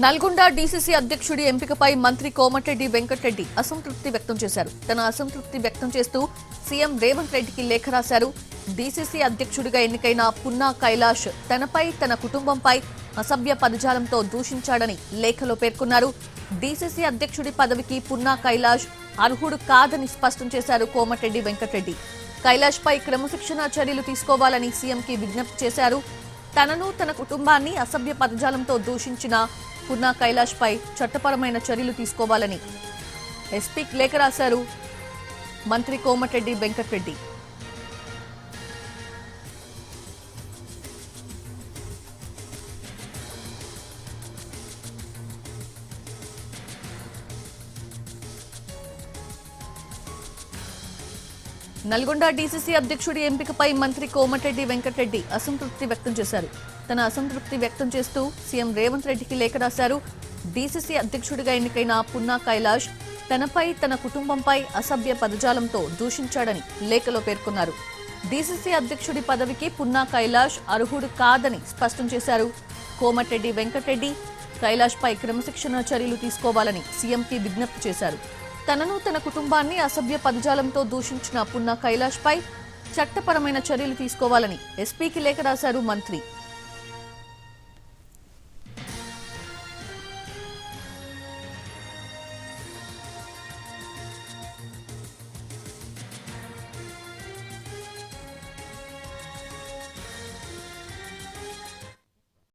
Nalgonda DCC అధ్యక్షుడి ఎంపికపై మంత్రి కోమటిరెడ్డి వెంకటరెడ్డి అసంతృప్తి వ్యక్తం చేశారు. తన అసంతృప్తి వ్యక్తం చేస్తూ సీఎం రేవంత్ రెడ్డికి లేఖ రాశారు. డీసీసీ అధ్యక్షుడిగా ఎన్నికైన పున్నా కైలాష్ తనపై తన కుటుంబంపై అసభ్య పదజాలంతో దూషించాడని లేఖలో పేర్కొన్నారు. డీసీసీ అధ్యక్షుడి పదవికి పున్నా కైలాష్ అర్హుడు కాదని స్పష్టం చేశారు కోమటిరెడ్డి వెంకటరెడ్డి. కైలాష్ పై క్రమశిక్షణ చర్యలు తీసుకోవాలని సీఎంకి విజ్ఞప్తి చేశారు. తనను తన కుటుంబాన్ని అసభ్య పదజాలంతో దూషించిన పున్నా కైలాష్ పై చట్టపరమైన చర్యలు తీసుకోవాలని ఎస్పీకి లేఖ రాశారు. మంత్రి కోమటిరెడ్డి వెంకటరెడ్డి. నల్గొండ డీసీసీ అధ్యక్షుడి ఎంపికపై మంత్రి కోమటిరెడ్డి వెంకటరెడ్డి అసంతృప్తి వ్యక్తం చేశారు. తన అసంతృప్తి వ్యక్తం చేస్తూ సీఎం రేవంత్ రెడ్డికి లేఖ రాశారు. డీసీసీ అధ్యక్షుడిగా ఎన్నికైన పున్నా కైలాష్ తనపై తన కుటుంబంపై అసభ్య పదజాలంతో దూషించాడని లేఖలో పేర్కొన్నారు. డీసీసీ అధ్యక్షుడి పదవికి పున్నా కైలాష్ అర్హుడు కాదని స్పష్టం చేశారు. కోమటిరెడ్డి వెంకటరెడ్డి కైలాష్ పై క్రమశిక్షణ చర్యలు తీసుకోవాలని సీఎంకి విజ్ఞప్తి చేశారు. తనను తన కుటుంబాన్ని అసభ్య పదజాలంతో దూషించిన పున్న కైలాష్ పై చట్టపరమైన చర్యలు తీసుకోవాలని ఎస్పీకి లేఖ రాశారు మంత్రి.